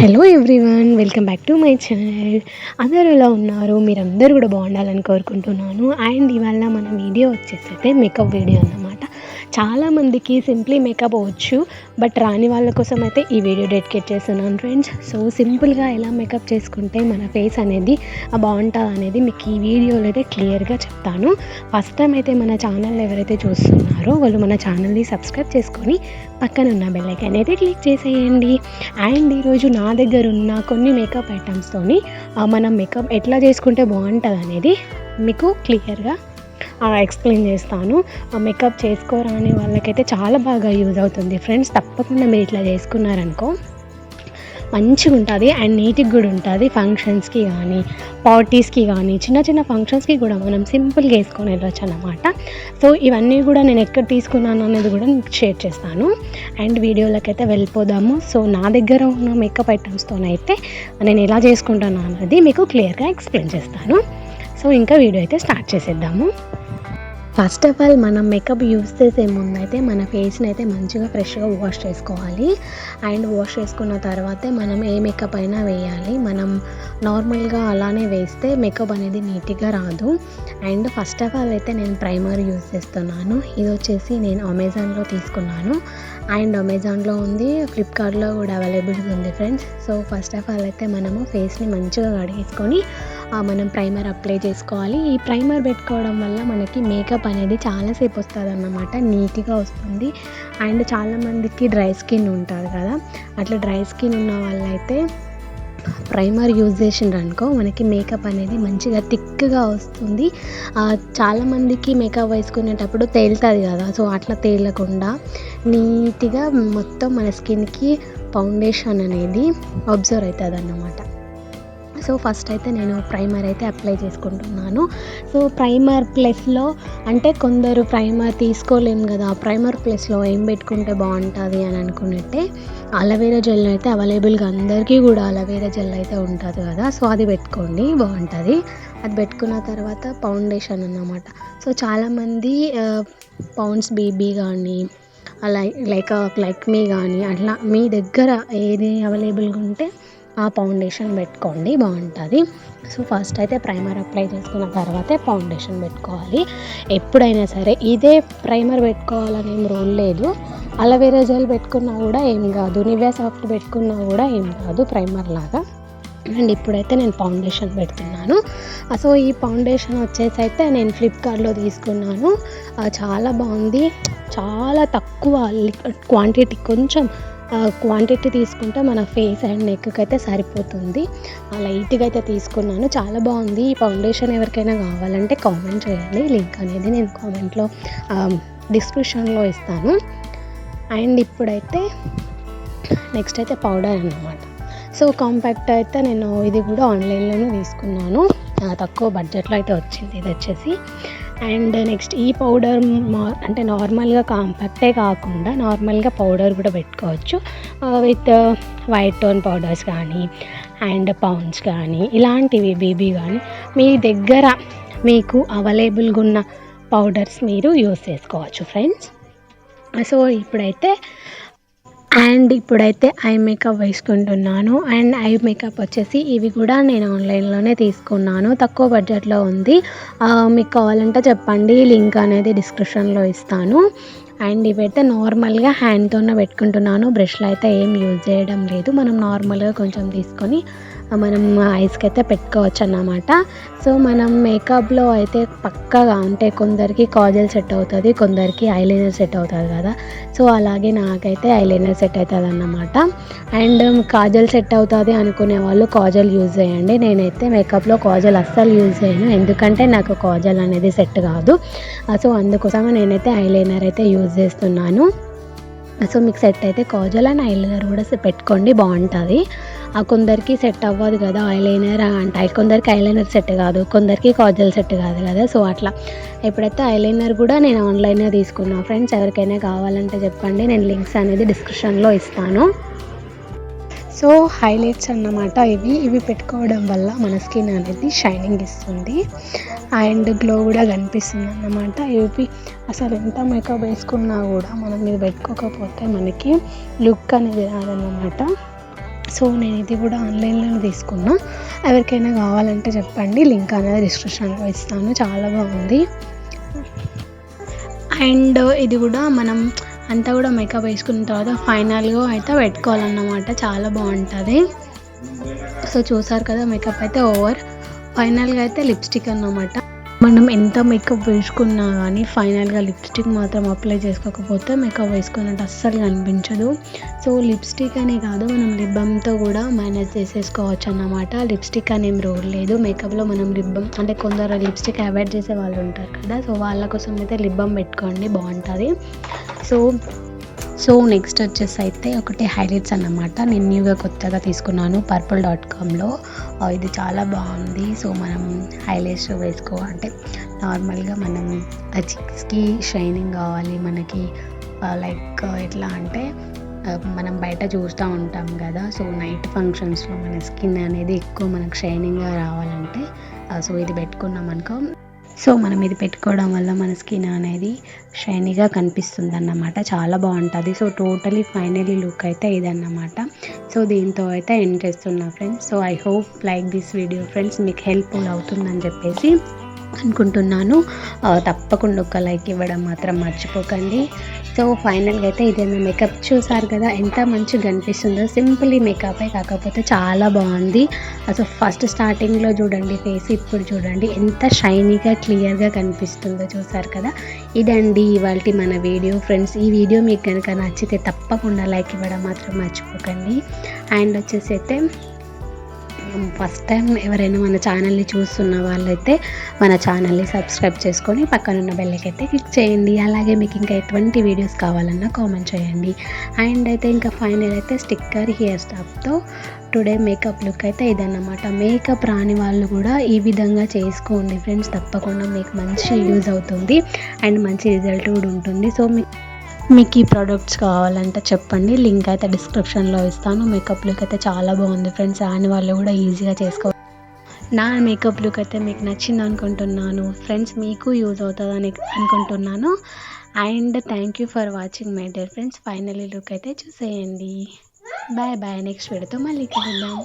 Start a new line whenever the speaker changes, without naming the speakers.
Hello everyone welcome back to my channel అందరూ ఎలా ఉన్నారు? మీరందరూ కూడా బాగుండాలని కోరుకుంటున్నాను. అండ్ ఇవాళ మన వీడియో వచ్చేసి అయితే మేకప్ వీడియో అన్నమాట. చాలామందికి సింప్లీ మేకప్ వచ్చు బట్ రాని వాళ్ళ కోసం అయితే ఈ వీడియో డెడికేట్ చేస్తున్నాను ఫ్రెండ్స్. సో సింపుల్గా ఎలా మేకప్ చేసుకుంటే మన ఫేస్ అనేది బాగుంటుంది అనేది మీకు ఈ వీడియోలో అయితే క్లియర్గా చెప్తాను. ఫస్ట్ టైం అయితే మన ఛానల్ ఎవరైతే చూస్తున్నారో వాళ్ళు మన ఛానల్ని సబ్స్క్రైబ్ చేసుకొని పక్కన ఉన్న బెల్ అయితే క్లిక్ చేసేయండి. అండ్ ఈరోజు నా దగ్గర ఉన్న కొన్ని మేకప్ ఐటమ్స్తోని మనం మేకప్ ఎట్లా చేసుకుంటే బాగుంటుంది అనేది మీకు క్లియర్గా ఎక్స్ప్లెయిన్ చేస్తాను. మేకప్ చేసుకోరాని వాళ్ళకైతే చాలా బాగా యూజ్ అవుతుంది. ఫ్రెండ్స్ తప్పకుండా మీరు ఇట్లా చేసుకున్నారనుకో మంచిగా ఉంటుంది అండ్ నీట్గా కూడా ఉంటుంది. ఫంక్షన్స్కి కానీ పార్టీస్కి కానీ చిన్న చిన్న ఫంక్షన్స్కి కూడా మనం సింపుల్గా వేసుకొని వెళ్ళొచ్చు అనమాట సో ఇవన్నీ కూడా నేను ఎక్కడ తీసుకున్నాను అనేది కూడా మీకు షేర్ చేస్తాను. అండ్ వీడియోలోకి అయితే వెళ్ళిపోదాము. సో నా దగ్గర ఉన్న మేకప్ ఐటమ్స్తోనైతే నేను ఎలా చేసుకుంటాను అన్నది మీకు క్లియర్గా ఎక్స్ప్లెయిన్ చేస్తాను. సో ఇంకా వీడియో అయితే స్టార్ట్ చేసేద్దాము. ఫస్ట్ ఆఫ్ ఆల్ మనం మేకప్ యూస్ చేసే ముందైతే మన ఫేస్ని అయితే మంచిగా ఫ్రెష్గా వాష్ చేసుకోవాలి. అండ్ వాష్ చేసుకున్న తర్వాతే మనం ఏ మేకప్ అయినా వేయాలి. మనం నార్మల్గా అలానే వేస్తే మేకప్ అనేది నీట్గా రాదు. అండ్ ఫస్ట్ ఆఫ్ ఆల్ అయితే నేను ప్రైమర్ యూస్ చేస్తున్నాను. ఇది వచ్చేసి నేను అమెజాన్లో తీసుకున్నాను. అండ్ అమెజాన్లో ఉంది ఫ్లిప్కార్ట్లో కూడా అవైలబుల్గా ఉంది friends so first of all అయితే మనము ఫేస్ని మంచిగా కడిగేసుకొని మనం ప్రైమర్ అప్లై చేసుకోవాలి. ఈ ప్రైమర్ పెట్టుకోవడం వల్ల మనకి మేకప్ అనేది చాలాసేపు వస్తుంది అన్నమాట నీట్గా వస్తుంది. అండ్ చాలామందికి డ్రై స్కిన్ ఉంటుంది కదా. అట్లా డ్రై స్కిన్ ఉన్న వాళ్ళైతే ప్రైమర్ యూజ్ చేసిండ్రు అనుకో మనకి మేకప్ అనేది మంచిగా థిక్గా వస్తుంది. చాలామందికి మేకప్ వేసుకునేటప్పుడు తేలుతుంది కదా. సో అట్లా తేలకుండా నీట్గా మొత్తం మన స్కిన్కి ఫౌండేషన్ అనేది అబ్జర్వ్ అవుతుంది అన్నమాట సో ఫస్ట్ అయితే నేను ప్రైమర్ అయితే అప్లై చేసుకుంటున్నాను. సో ప్రైమర్ ప్లస్లో అంటే కొందరు ప్రైమర్ తీసుకోలేము కదా ప్రైమర్ ప్లస్లో ఏం పెట్టుకుంటే బాగుంటుంది అని అనుకున్నట్టే అలవేరా జెల్ అయితే అవైలబుల్గా అందరికీ కూడా అలవేరా జెల్ అయితే ఉంటుంది కదా సో అది పెట్టుకోండి బాగుంటుంది. అది పెట్టుకున్న తర్వాత ఫౌండేషన్ అన్నమాట. సో చాలామంది పౌండ్స్ బీబీ కానీ అలా లైక్ లైక్ మీ కానీ అట్లా మీ దగ్గర ఏది అవైలబుల్గా ఉంటే ఆ ఫౌండేషన్ పెట్టుకోండి బాగుంటుంది. సో ఫస్ట్ అయితే ప్రైమర్ అప్లై చేసుకున్న తర్వాతే ఫౌండేషన్ పెట్టుకోవాలి. ఎప్పుడైనా సరే ఇదే ప్రైమర్ పెట్టుకోవాలని ఏం రూల్ లేదు. అలవేరా జెల్ పెట్టుకున్నా కూడా ఏం కాదు. నివ్యా సాఫ్ట్ పెట్టుకున్నా కూడా ఏం కాదు ప్రైమర్ లాగా. అండ్ ఇప్పుడైతే నేను ఫౌండేషన్ పెడుతున్నాను. సో ఈ ఫౌండేషన్ వచ్చేసి అయితే నేను ఫ్లిప్కార్ట్లో తీసుకున్నాను. చాలా బాగుంది. చాలా తక్కువ క్వాంటిటీ కొంచెం క్వాంటిటీ తీసుకుంటే మన ఫేస్ అండ్ నెక్కి అయితే సరిపోతుంది. లైట్గా అయితే తీసుకున్నాను. చాలా బాగుంది. ఈ ఫౌండేషన్ ఎవరికైనా కావాలంటే కామెంట్ చేయండి. లింక్ అనేది నేను కామెంట్లో డిస్క్రిప్షన్లో ఇస్తాను. అండ్ ఇప్పుడైతే నెక్స్ట్ అయితే పౌడర్ అన్నమాట. సో కాంపాక్ట్ అయితే నేను ఇది కూడా ఆన్లైన్లోనే తీసుకున్నాను. తక్కువ బడ్జెట్లో అయితే వచ్చింది. ఇది వచ్చేసి అండ్ నెక్స్ట్ ఈ పౌడర్ అంటే నార్మల్గా కాంపాక్టే కాకుండా నార్మల్గా పౌడర్ కూడా పెట్టుకోవచ్చు. విత్ వైట్ టోన్ పౌడర్స్ కానీ అండ్ పౌండ్స్ కానీ ఇలాంటివి బీబీ కానీ మీ దగ్గర మీకు అవైలబుల్గా ఉన్న పౌడర్స్ మీరు యూస్ చేసుకోవచ్చు ఫ్రెండ్స్. సో ఇప్పుడైతే అండ్ ఇప్పుడైతే ఐ మేకప్ వేసుకుంటున్నాను. అండ్ ఐ మేకప్ వచ్చేసి ఇవి కూడా నేను ఆన్లైన్లోనే తీసుకున్నాను. తక్కువ బడ్జెట్లో ఉంది. మీకు కావాలంటే చెప్పండి. లింక్ అనేది డిస్క్రిప్షన్లో ఇస్తాను. అండ్ ఇవైతే నార్మల్గా హ్యాండ్తోనే పెట్టుకుంటున్నాను. బ్రష్లో అయితే ఏం యూజ్ చేయడం లేదు. మనం నార్మల్గా కొంచెం తీసుకొని మనం ఐస్కి అయితే పెట్టుకోవచ్చు అన్నమాట సో మనం మేకప్లో అయితే పక్కగా అంటే కొందరికి కాజల్ సెట్ అవుతుంది కొందరికి ఐలైనర్ సెట్ అవుతుంది కదా. సో అలాగే నాకైతే ఐలైనర్ సెట్ అవుతుంది అన్నమాట అండ్ కాజల్ సెట్ అవుతుంది అనుకునే వాళ్ళు కాజల్ యూజ్ చేయండి. నేనైతే మేకప్లో కాజల్ అస్సలు యూజ్ చేయను. ఎందుకంటే నాకు కాజల్ అనేది సెట్ కాదు. సో అందుకోసం నేనైతే ఐలైనర్ అయితే యూజ్ చేస్తున్నాను. సో మీకు సెట్ అయితే కాజల్ అండ్ ఐలైనర్ కూడా పెట్టుకోండి బాగుంటుంది. ఆ కొందరికి సెట్ అవ్వదు కదా ఐలైనర్ అంటే కొందరికి ఐలైనర్ సెట్ కాదు కొందరికి కాజల్ సెట్ కాదు కదా. సో అట్లా ఎప్పుడైతే ఐలైనర్ కూడా నేను ఆన్లైన్లో తీసుకున్నాను ఫ్రెండ్స్ ఎవరికైనా కావాలంటే చెప్పండి నేను లింక్స్ అనేది డిస్క్రిప్షన్లో ఇస్తాను. సో హైలైట్స్ అన్నమాట ఇవి. ఇవి పెట్టుకోవడం వల్ల మన స్కిన్ అనేది షైనింగ్ ఇస్తుంది. అండ్ గ్లో కూడా కనిపిస్తుంది అన్నమాట. ఇవి అసలు ఎంత మేకప్ వేసుకున్నా కూడా మనం ఇది పెట్టుకోకపోతే మనకి లుక్ అనేది రాదన్నమాట. సో నేను ఇది కూడా ఆన్లైన్లో తీసుకున్నా. ఎవరికైనా కావాలంటే చెప్పండి. లింక్ అనేది డిస్క్రిప్షన్లో ఇస్తాను. చాలా బాగుంది. అండ్ ఇది కూడా మనం అంతా కూడా మేకప్ వేసుకున్న తర్వాత ఫైనల్గా అయితే పెట్టుకోవాలన్నమాట. చాలా బాగుంటుంది. సో చూసారు కదా మేకప్ అయితే ఓవర్ ఫైనల్గా అయితే లిప్స్టిక్ అన్నమాట. మనం ఎంత మేకప్ వేసుకున్నా కానీ ఫైనల్గా లిప్స్టిక్ మాత్రం అప్లై చేసుకోకపోతే మేకప్ వేసుకున్నట్టు అస్సలు కనిపించదు. సో లిప్స్టిక్ అనే కాదు మనం లిప్ బామ్తో కూడా మేనేజ్ చేసేసుకోవచ్చు అన్నమాట. లిప్స్టిక్ అనేం రోల్ లేదు. మేకప్లో మనం లిప్ బామ్ అంటే కొందరు లిప్స్టిక్ అవాయిడ్ చేసే వాళ్ళు ఉంటారు కదా సో వాళ్ళ కోసం అయితే లిప్ బామ్ పెట్టుకోండి బాగుంటుంది. సో సో నెక్స్ట్ వచ్చేసి అయితే ఒకటి హైలైట్స్ అన్నమాట. నేను న్యూగా కొత్తగా తీసుకున్నాను పర్పుల్ డాట్ కామ్లో ఇది చాలా బాగుంది. సో మనం హైలైట్స్ వేసుకో అంటే నార్మల్గా మనం చిక్స్కి షైనింగ్ కావాలి. మనకి లైక్ ఎట్లా అంటే మనం బయట చూస్తూ ఉంటాం కదా. సో నైట్ ఫంక్షన్స్లో మన స్కిన్ అనేది ఎక్కువ మనకు షైనింగ్గా రావాలంటే సో ఇది పెట్టుకున్నాం అనుకో సో మనం ఇది పెట్టుకోవడం వల్ల మన స్కిన్ అనేది షైనీగా కనిపిస్తుంది అన్నమాట చాలా బాగుంటుంది. సో టోటలీ ఫైనలీ లుక్ అయితే ఇదన్నమాట. సో దీంతో అయితే ఎండ్ చేస్తున్నా friends. So I hope like this video friends మీకు హెల్ప్ఫుల్ అవుతుందని చెప్పేసి అనుకుంటున్నాను. తప్పకుండా ఒక లైక్ ఇవ్వడం మాత్రం మర్చిపోకండి. సో ఫైనల్గా అయితే ఇదే మేకప్ చూసారు కదా ఎంత మంచిగా కనిపిస్తుందో. సింపుల్ ఈ మేకప్ కాకపోతే చాలా బాగుంది. అసలు ఫస్ట్ స్టార్టింగ్లో చూడండి ఫేస్ ఇప్పుడు చూడండి ఎంత షైనీగా క్లియర్గా కనిపిస్తుందో చూసారు కదా. ఇదండి ఇవాళ మన వీడియో. ఫ్రెండ్స్ ఈ వీడియో మీకు కనుక నచ్చితే తప్పకుండా లైక్ ఇవ్వడం మాత్రం మర్చిపోకండి. అండ్ వచ్చేసి అయితే ఫస్ట్ టైం ఎవరైనా మన ఛానల్ని చూస్తున్న వాళ్ళైతే మన ఛానల్ని సబ్స్క్రైబ్ చేసుకొని పక్కనున్న బెల్లకి అయితే క్లిక్ చేయండి. అలాగే మీకు ఇంకా ఎటువంటి వీడియోస్ కావాలన్నా కామెంట్ చేయండి. అండ్ అయితే ఇంకా ఫైనల్ అయితే స్టిక్కర్ హియర్ స్టాప్తో టుడే మేకప్ లుక్ అయితే ఇదన్నమాట. మేకప్ రాని వాళ్ళు కూడా ఈ విధంగా చేసుకోండి. ఫ్రెండ్స్ తప్పకుండా మీకు మంచి యూజ్ అవుతుంది. అండ్ మంచి రిజల్ట్ కూడా ఉంటుంది. సో మీకు మీకు ఈ ప్రోడక్ట్స్ కావాలంటే చెప్పండి. లింక్ అయితే డిస్క్రిప్షన్లో ఇస్తాను. మేకప్ లుక్ అయితే చాలా బాగుంది ఫ్రెండ్స్ రాని వాళ్ళు కూడా ఈజీగా చేసుకో నా మేకప్ లుక్ అయితే మీకు నచ్చింది అనుకుంటున్నాను. ఫ్రెండ్స్ మీకు యూజ్ అవుతుందని అనుకుంటున్నాను. And thank you for watching my dear friends finally look అయితే చూసేయండి. బాయ్ బాయ్ నెక్స్ట్ వీడియోతో మళ్ళీ కలుద్దాం.